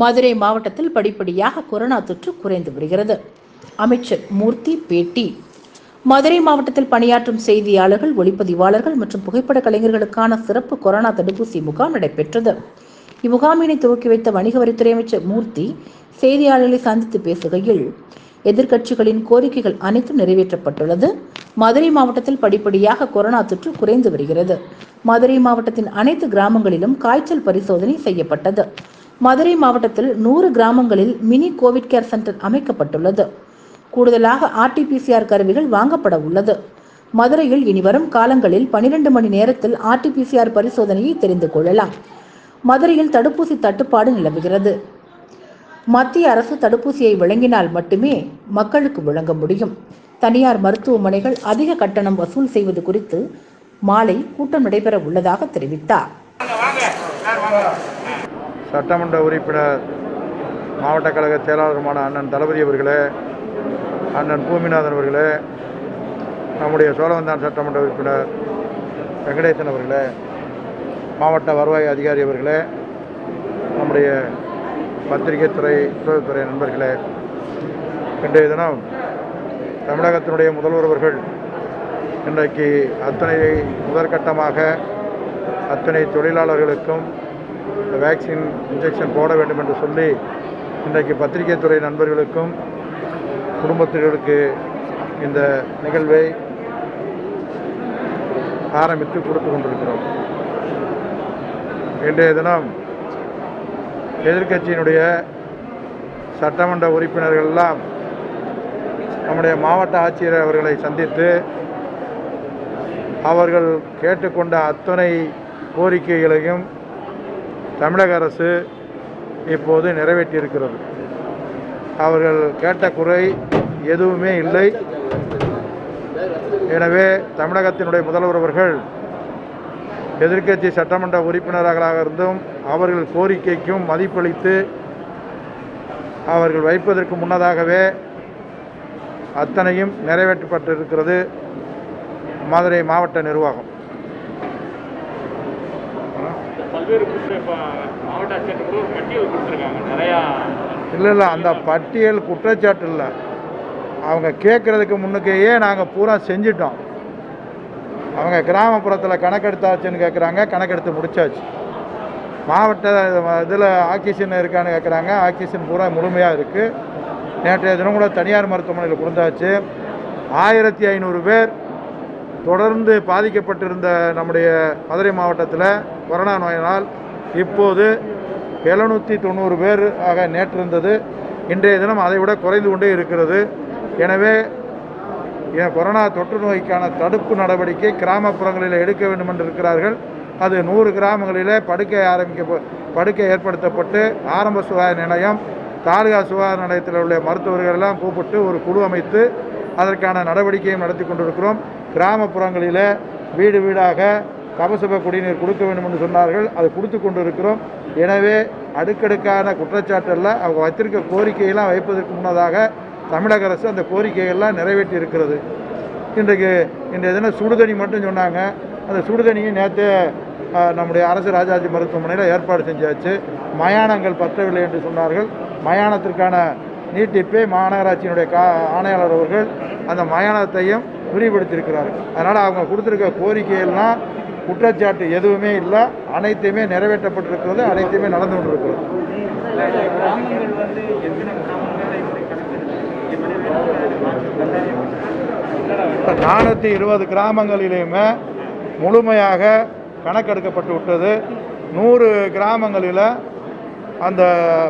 மதுரை மாவட்டத்தில் படிப்படியாக கொரோனா தொற்று குறைந்து வருகிறது. அமைச்சர் மூர்த்தி பேட்டி. மதுரை மாவட்டத்தில் பணியாற்றும் செய்தியாளர்கள் ஒளிப்பதிவாளர்கள் மற்றும் புகைப்பட கலைஞர்களுக்கான சிறப்பு கொரோனா தடுப்பூசி முகாம் நடைபெற்றது. இம்முகாமினை துவக்கி வைத்த வணிக வரித்துறை அமைச்சர் மூர்த்தி செய்தியாளர்களை சந்தித்து பேசுகையில் எதிர்க்கட்சிகளின் கோரிக்கைகள் அனைத்தும் நிறைவேற்றப்பட்டுள்ளது. மதுரை மாவட்டத்தில் படிப்படியாக கொரோனா தொற்று குறைந்து வருகிறது. மதுரை மாவட்டத்தின் அனைத்து கிராமங்களிலும் காய்ச்சல் பரிசோதனை செய்யப்பட்டது. மதுரை மாவட்டத்தில் நூறு கிராமங்களில் மினி கோவிட் கேர் சென்டர் அமைக்கப்பட்டுள்ளது. கூடுதலாக ஆர்டிபிசிஆர் கருவிகள் வாங்கப்பட உள்ளது. மதுரையில் இனிவரும் காலங்களில் பனிரெண்டு மணி நேரத்தில் ஆர்டிபிசிஆர் பரிசோதனையை தெரிந்து கொள்ளலாம். மதுரையில் தடுப்பூசி தட்டுப்பாடு நிலவுகிறது. மத்திய அரசு தடுப்பூசியை வழங்கினால் மட்டுமே மக்களுக்கு வழங்க முடியும். தனியார் மருத்துவமனைகள் அதிக கட்டணம் வசூல் செய்வது குறித்து மாலை கூட்டம் நடைபெற உள்ளதாக தெரிவித்தார். சட்டமன்ற உறுப்பினர் மாவட்ட கழக செயலாளருமான அண்ணன் தளபதி அவர்களே அண்ணன் பூமிநாதன் அவர்களே நம்முடைய சோழவந்தான் சட்டமன்ற உறுப்பினர் வெங்கடேசன் அவர்களே மாவட்ட வருவாய் அதிகாரி அவர்களே நம்முடைய பத்திரிகை துறை நண்பர்களே இன்றைய தினம் தமிழகத்தினுடைய முதல்வர் அவர்கள் இன்றைக்கு அத்தனை முதற்கட்டமாக அத்தனை தொழிலாளர்களுக்கும் இந்த வேக்சின் இன்ஜெக்ஷன் போட வேண்டும் என்று சொல்லி இன்றைக்கு பத்திரிகை துறை நண்பர்களுக்கும் குடும்பத்தினருக்கு இந்த நிகழ்வை ஆரம்பித்து கொடுத்து கொண்டிருக்கிறோம். இன்றைய தினம் எதிர்க்கட்சியினுடைய சட்டமன்ற உறுப்பினர்கள் எல்லாம் நம்முடைய மாவட்ட ஆட்சியர் அவர்களை சந்தித்து அவர்கள் கேட்டுக்கொண்ட அத்தனை கோரிக்கைகளையும் தமிழக அரசு இப்போது நிறைவேற்றியிருக்கிறது. அவர்கள் கேட்ட குறை எதுவுமே இல்லை. எனவே தமிழகத்தினுடைய முதல்வர் அவர்கள் எதிர்க்கட்சி சட்டமன்ற உறுப்பினர்களாக இருந்தும் அவர்கள் கோரிக்கைக்கும் மதிப்பளித்து அவர்கள் வைப்பதற்கு முன்னதாகவே அத்தனையும் நிறைவேற்றப்பட்டிருக்கிறது. மதுரை மாவட்ட நிர்வாகம். பல்வேறு இப்போ மாவட்ட ஆட்சியர்களுக்கு ஒரு பட்டியல் கொடுத்துருக்காங்க. நிறையா இல்லை இல்லை அந்த பட்டியல் குற்றச்சாட்டு இல்லை. அவங்க கேட்குறதுக்கு முன்னுக்கையே நாங்கள் பூரா செஞ்சிட்டோம். அவங்க கிராமப்புறத்தில் கணக்கெடுத்தாச்சுன்னு கேட்குறாங்க கணக்கெடுத்து முடிச்சாச்சு. மாவட்ட இதில் ஆக்சிஜன் இருக்கான்னு கேட்குறாங்க ஆக்சிஜன் பூரா முழுமையாக இருக்குது நேற்றைய தினம் கூட தனியார் மருத்துவமனையில் கொடுத்தாச்சு. ஆயிரத்தி ஐநூறு பேர் தொடர்ந்து பாதிக்கப்பட்டிருந்த நம்முடைய மதுரை மாவட்டத்தில் கொரோனா நோயினால் இப்போது எழுநூற்றி தொண்ணூறு பேர் ஆக நேற்று இருந்தது இன்றைய தினம் அதை விட குறைந்து கொண்டே இருக்கிறது. எனவே கொரோனா தொற்று நோய்க்கான தடுப்பு நடவடிக்கை கிராமப்புறங்களில் எடுக்க வேண்டும் என்று இருக்கிறார்கள். அது நூறு கிராமங்களிலே படுக்கை ஆரம்பிக்க படுக்கை ஏற்படுத்தப்பட்டு ஆரம்ப சுகாதார நிலையம் தாலுகா சுகாதார நிலையத்தில் உள்ள மருத்துவர்கள் எல்லாம் கூப்பிட்டு ஒரு குழு அமைத்து அதற்கான நடவடிக்கையும் நடத்தி கொண்டிருக்கிறோம். கிராமப்புறங்களில் வீடு வீடாக கபசுப குடிநீர் கொடுக்க வேண்டும் என்று சொன்னார்கள். அதை கொடுத்து கொண்டு இருக்கிறோம் எனவே அடுக்கடுக்கான குற்றச்சாட்டெல்லாம் அவங்க வைத்திருக்க கோரிக்கையெல்லாம் வைப்பதற்கு முன்னதாக தமிழக அரசு அந்த கோரிக்கைகள்லாம் நிறைவேற்றி இருக்கிறது இன்றைக்கு இன்றைய தினம் சுடுதண்ணி மட்டும் சொன்னாங்க. அந்த சுடுதண்ணியை நேற்று நம்முடைய அரசு ராஜாஜி மருத்துவமனையில் ஏற்பாடு செஞ்சாச்சு. மயானங்கள் பற்றவில்லை என்று சொன்னார்கள். மயானத்திற்கான நீட்டிப்பை மாநகராட்சியினுடைய கா ஆணையாளர் அவர்கள் அந்த மயானத்தையும் விரிவுபடுத்தியிருக்கிறார்கள். அதனால் அவங்க கொடுத்துருக்க கோரிக்கையெல்லாம் குற்றச்சாட்டு எதுவுமே இல்லை. அனைத்தையுமே நிறைவேற்றப்பட்டிருக்கிறது அனைத்தையுமே நடந்து கொண்டிருக்கிறது. நானூற்றி இருபது கிராமங்களிலேயுமே முழுமையாக கணக்கெடுக்கப்பட்டு விட்டது. நூறு கிராமங்களில் அந்த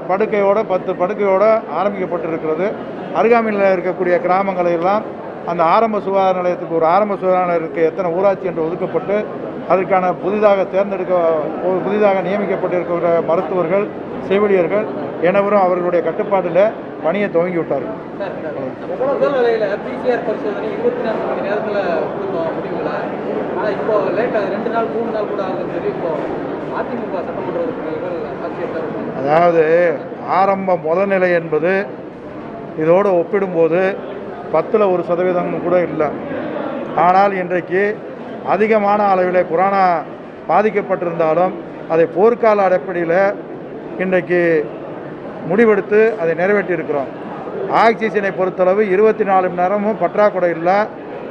படுக்கையோட பத்து படுக்கையோட ஆரம்பிக்கப்பட்டிருக்கிறது. அருகாமையில் இருக்கக்கூடிய கிராமங்களை எல்லாம் அந்த ஆரம்ப சுகாதார நிலையத்துக்கு ஒரு ஆரம்ப சுகாதார நிலையத்துக்கு எத்தனை ஊராட்சி என்று ஒதுக்கப்பட்டு அதற்கான புதிதாக தேர்ந்தெடுக்க புதிதாக நியமிக்கப்பட்டிருக்கிற மருத்துவர்கள் செவிலியர்கள் எனவரும் அவர்களுடைய கட்டுப்பாட்டில் பணியை துவங்கி முதல் நாலு தரப்பு அதாவது ஆரம்ப முதல்நிலை என்பது இதோடு ஒப்பிடும்போது பத்தில் ஒரு சதவீதம் கூட இல்லை. ஆனால் இன்றைக்கு அதிகமான அளவில் கொரோனா பாதிக்கப்பட்டிருந்தாலும் அதை போர்க்கால அடிப்படையில் இன்றைக்கு முடிவெடுத்து அதை நிறைவேற்றியிருக்கிறோம். ஆக்சிஜனை பொறுத்தளவு இருபத்தி நாலு மணி நேரமும் பற்றாக்குறை இல்லை.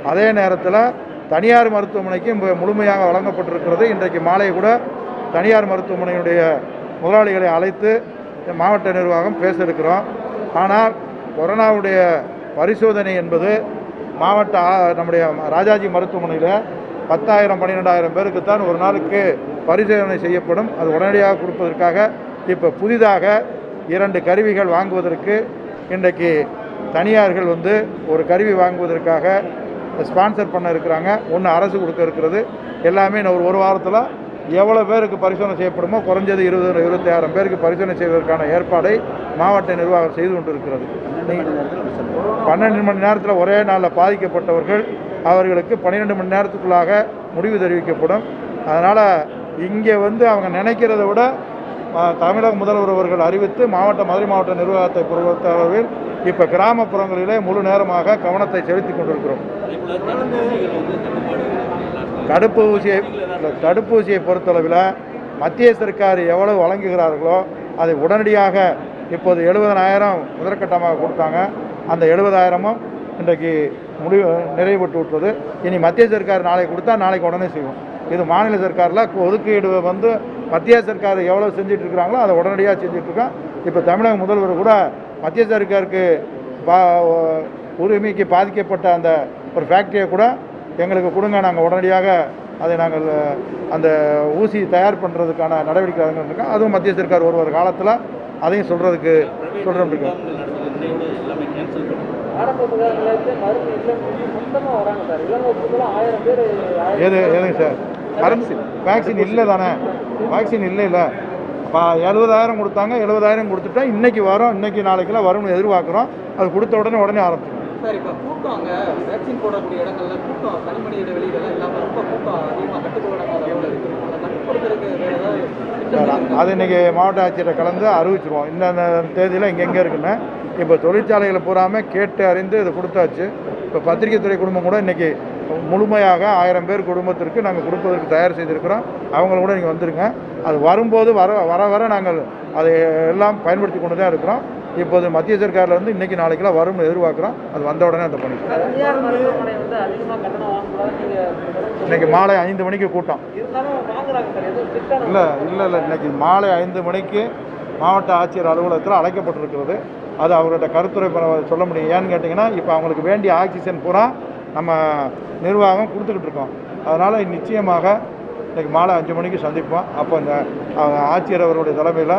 அதே நேரத்தில் தனியார் மருத்துவமனைக்கு மு- முழுமையாக வழங்கப்பட்டிருக்கிறது. இன்றைக்கு மாலை கூட தனியார் மருத்துவமனையுடைய முதலாளிகளை அழைத்து மாவட்ட நிர்வாகம் பேச இருக்கிறோம். ஆனால் கொரோனாவுடைய பரிசோதனை என்பது மாவட்ட நம்முடைய ராஜாஜி மருத்துவமனையில் பத்தாயிரம் பன்னிரெண்டாயிரம் பேருக்கு தான் ஒரு நாளுக்கு பரிசோதனை செய்யப்படும். அது உடனடியாக கொடுப்பதற்காக இப்போ புதிதாக இரண்டு கருவிகள் வாங்குவதற்கு இன்றைக்கு தனியார்கள் வந்து ஒரு கருவி வாங்குவதற்காக ஸ்பான்சர் பண்ண இருக்கிறாங்க. ஒன்று அரசு கொடுக்க இருக்கிறது. எல்லாமே இன்னும் ஒரு ஒரு வாரத்தில் எவ்வளோ பேருக்கு பரிசோதனை செய்யப்படுமோ குறைஞ்சது இருபது இருபத்தாயிரம் பேருக்கு பரிசோதனை செய்வதற்கான ஏற்பாடை மாவட்ட நிர்வாகம் செய்து கொண்டிருக்கிறது. பன்னெண்டு மணி நேரத்தில் ஒரே நாளில் பாதிக்கப்பட்டவர்கள் அவர்களுக்கு பன்னிரெண்டு மணி நேரத்துக்குள்ளாக முடிவு தெரிவிக்கப்படும். அதனால் இங்கே வந்து அவங்க நினைக்கிறத விட தமிழக முதல்வர் அவர்கள் அறிவித்து மாவட்ட மதுரை மாவட்ட நிர்வாகத்தை பொறுத்தளவில் இப்போ கிராமப்புறங்களிலே முழு நேரமாக கவனத்தை செலுத்தி கொண்டிருக்கிறோம். தடுப்பு ஊசியை தடுப்பூசியை பொறுத்தளவில் மத்திய சர்க்கார் எவ்வளவு வழங்குகிறார்களோ அதை உடனடியாக இப்போது எழுபதனாயிரம் முதற்கட்டமாக கொடுத்தாங்க. அந்த எழுபதாயிரமும் இன்றைக்கு முடிவு நிறைவேற்றி விட்டது இனி மத்திய சர்க்கார் நாளைக்கு கொடுத்தா நாளைக்கு உடனே செய்வோம். இது மாநில சர்க்காரில் ஒதுக்கீடு வந்து மத்திய சர்க்கார் எவ்வளோ செஞ்சுட்டு இருக்கிறாங்களோ அதை உடனடியாக செஞ்சிட்ருக்கோம் இருக்கோம் இப்போ தமிழக முதல்வர் கூட மத்திய சர்க்காருக்கு பா உரிமைக்கு பாதிக்கப்பட்ட அந்த ஒரு ஃபேக்ட்ரியை கூட எங்களுக்கு கொடுங்க நாங்கள் உடனடியாக அதை நாங்கள் அந்த ஊசி தயார் பண்ணுறதுக்கான நடவடிக்கை இருக்கோம் அதுவும் மத்திய சர்க்கார் ஒரு ஒரு காலத்தில் அதையும் சொல்கிறதுக்கு சொல்கிறோம் இருக்கோம். எது எதுங்க சார்? மருந்து வேக்சின் இல்லை தானே வேக்சின் இல்லை இல்லை இப்போ எழுபதாயிரம் கொடுத்தாங்க எழுபதாயிரம் கொடுத்துட்டா இன்றைக்கி வரும் இன்றைக்கி நாளைக்கெல்லாம் வரும்னு எதிர்பார்க்குறோம். அது கொடுத்த உடனே உடனே ஆரம்பிச்சிடும். சார் இப்போ கூட்டம் அங்கே வேக்சின் போடக்கூடிய இடங்கள்ல கூட்டம் தனி மனித இடைவெளிகள் இல்லாமல் ரொம்ப கூட்டம் அதிகமாக கட்டுக்கொள்ளடாமல் எவ்வளோ இருக்குது அதை இன்னைக்கு மாவட்ட ஆட்சியரை கலந்து அறிவிச்சிருவோம். இந்த தேதியில் இங்கே இருக்குன்னு. இப்போ தொழிற்சாலைகளை பூராமே கேட்டு அறிந்து இதை கொடுத்தாச்சு. இப்போ பத்திரிகை துறை குடும்பம் கூட இன்னைக்கு முழுமையாக ஆயிரம் பேர் குடும்பத்திற்கு நாங்கள் கொடுப்பதற்கு தயார் செய்திருக்கிறோம். அவங்கள கூட நீங்கள் வந்துருங்க. அது வரும்போது வர வர வர நாங்கள் அதை எல்லாம் பயன்படுத்தி கொண்டு தான் இருக்கிறோம். இப்போது மத்திய சர்க்காரில் வந்து இன்னைக்கு நாளைக்கெல்லாம் வரும்னு எதிர்பார்க்குறோம். அது வந்த உடனே அந்த பண்ணி தனியார் மருத்துவமனை வந்து அதிகமாக கட்டணம் வாங்கக்கூடாது நீங்கள் இன்னைக்கு மாலை ஐந்து மணிக்கு கூட்டம். இல்லை இல்லை இல்லை. இன்னைக்கு மாலை ஐந்து மணிக்கு மாவட்ட ஆட்சியர் அலுவலகத்தில் அழைக்கப்பட்டிருக்கிறது. அது அவர்கிட்ட கருத்துரை சொல்ல முடியும். ஏன்னு கேட்டிங்கன்னா இப்போ அவங்களுக்கு வேண்டிய ஆக்சிஜன் பூரா நம்ம நிர்வாகம் கொடுத்துக்கிட்டு இருக்கோம். அதனால் நிச்சயமாக இன்னைக்கு மாலை அஞ்சு மணிக்கு சந்திப்போம். அப்போ இந்த ஆட்சியர் அவர்களுடைய தலைமையில்